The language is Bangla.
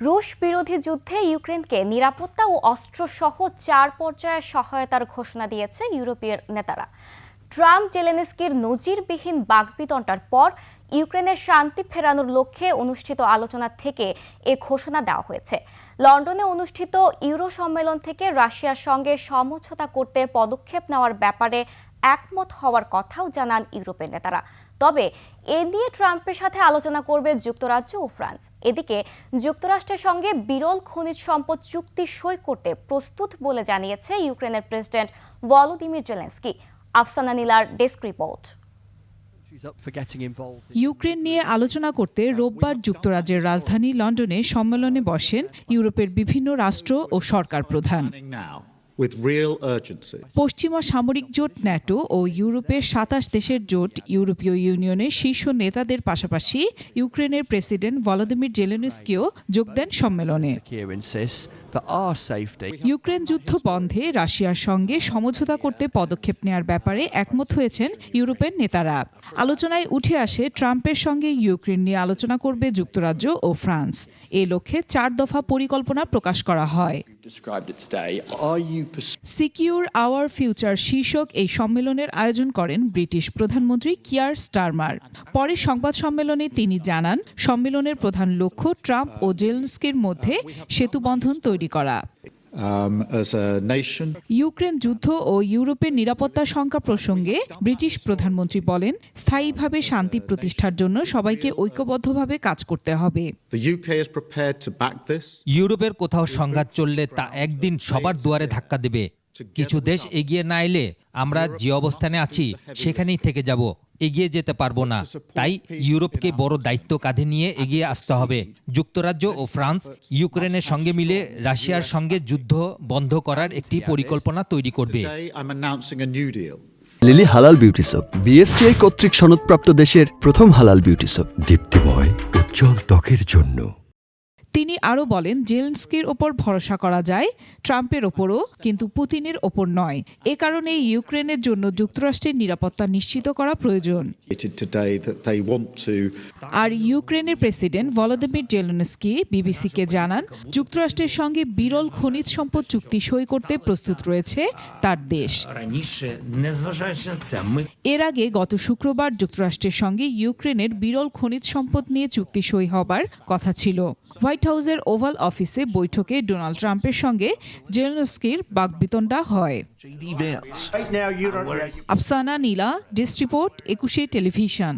রুশ বিরোধী যুদ্ধে ইউক্রেনকে নিরাপত্তা ও অস্ত্রসহ চার পর্যায়ে সহায়তার ঘোষণা দিয়েছে ইউরোপীয় নেতারা। ট্রাম্প, জেলেনস্কির নজিরবিহীন বাগবিতণ্ডার পর ইউক্রেনের শান্তি ফেরানোর লক্ষ্যে অনুষ্ঠিত আলোচনা থেকে এ ঘোষণা দেওয়া হয়েছে। লন্ডনে অনুষ্ঠিত ইউরো সম্মেলন থেকে রাশিয়ার সঙ্গে সমঝোতা করতে পদক্ষেপ নেওয়ার ব্যাপারে একমত হওয়ার কথাও জানান ইউরোপের নেতারা। তবে এ নিয়ে ট্রাম্পের সাথে আলোচনা করবে যুক্তরাজ্য ও ফ্রান্স। এদিকে যুক্তরাষ্ট্রের সঙ্গে বিরল খনিজ সম্পদ চুক্তি সই করতে প্রস্তুত বলে জানিয়েছে ইউক্রেনের প্রেসিডেন্ট ভলোদিমির জেলেন্সকি। আফসানা নীলার ডেস্ক রিপোর্ট। ইউক্রেন নিয়ে আলোচনা করতে রোববার যুক্তরাজ্যের রাজধানী লন্ডনে সম্মেলনে বসেন ইউরোপের বিভিন্ন রাষ্ট্র ও সরকার প্রধান। পশ্চিমা সামরিক জোট ন্যাটো ও ইউরোপের সাতাশ দেশের জোট ইউরোপীয় ইউনিয়নের শীর্ষ নেতাদের পাশাপাশি ইউক্রেনের প্রেসিডেন্ট ভলোদিমির জেলেনস্কিও যোগ দেন সম্মেলনে. ইউক্রেন যুদ্ধ বন্ধে রাশিয়ার সঙ্গে সমঝোতা করতে পদক্ষেপ নেওয়ার ব্যাপারে একমত হয়েছেন ইউরোপের নেতারা। আলোচনায় উঠে আসে ট্রাম্পের সঙ্গে ইউক্রেন নিয়ে আলোচনা করবে যুক্তরাজ্য ও ফ্রান্স। এ লক্ষ্যে চার দফা পরিকল্পনা প্রকাশ করা হয়। সিকিউর আওয়ার ফিউচার শীর্ষক এই সম্মেলনের আয়োজন করেন ব্রিটিশ প্রধানমন্ত্রী কিয়ার স্টারমার। পরে সংবাদ সম্মেলনে তিনি জানান, সম্মেলনের প্রধান লক্ষ্য ট্রাম্প ও জেলস্কির মধ্যে সেতুবন্ধন তৈরি করা। Um, as a nation? Ukraine যুদ্ধ ও ইউরোপের নিরাপত্তা শঙ্কা প্রসঙ্গে ব্রিটিশ প্রধানমন্ত্রী বলেন স্থায়ীভাবে শান্তি প্রতিষ্ঠার জন্য সবাইকে ঐক্যবদ্ধভাবে কাজ করতে হবে The UK is prepared to back this. ইউরোপের কোথাও সংঘাত চললে তা একদিন সবার দুয়ারে ধাক্কা দেবে কিছু দেশ এগিয়ে না এলে আমরা যে অবস্থানে আছি সেখানেই থেকে যাব এগিয়ে যেতে পারব না। তাই ইউরোপকে বড় দায়িত্ব কাঁধে নিয়ে এগিয়ে আসতে হবে। যুক্তরাজ্য ও ফ্রান্স ইউক্রেনের সঙ্গে মিলে রাশিয়ার সঙ্গে যুদ্ধ বন্ধ করার একটি পরিকল্পনা তৈরি করবে. লিলি হালাল বিউটি সপ। বিএসটিআই কর্তৃক সনদপ্রাপ্ত দেশের প্রথম হালাল বিউটি সপ। দীপ্তিময় উজ্জ্বল ত্বকের জন্য। তিনি আরও বলেন জেলেন্সকির ওপর ভরসা করা যায় ট্রাম্পের ওপরও কিন্তু পুতিনের ওপর নয়। এ কারণে ইউক্রেনের জন্য যুক্তরাষ্ট্রের নিরাপত্তা নিশ্চিত করা প্রয়োজন। আর ইউক্রেনের প্রেসিডেন্ট ভলোদিমির জেলেনস্কি বিবিসিকে জানান যুক্তরাষ্ট্রের সঙ্গে বিরল খনিজ সম্পদ চুক্তি সই করতে প্রস্তুত রয়েছে তার দেশ। এর আগে গত শুক্রবার যুক্তরাষ্ট্রের সঙ্গে ইউক্রেনের বিরল খনিজ সম্পদ নিয়ে চুক্তি সই হবার কথা ছিল। হোয়াইট হাউসের ওভাল অফিসে বৈঠকে ডোনাল্ড ট্রাম্পের সঙ্গে জেলনস্কির বাকবিতণ্ডা হয়। আফসানা নীলা ডিস্ট রিপোর্ট একুশে টেলিভিশন.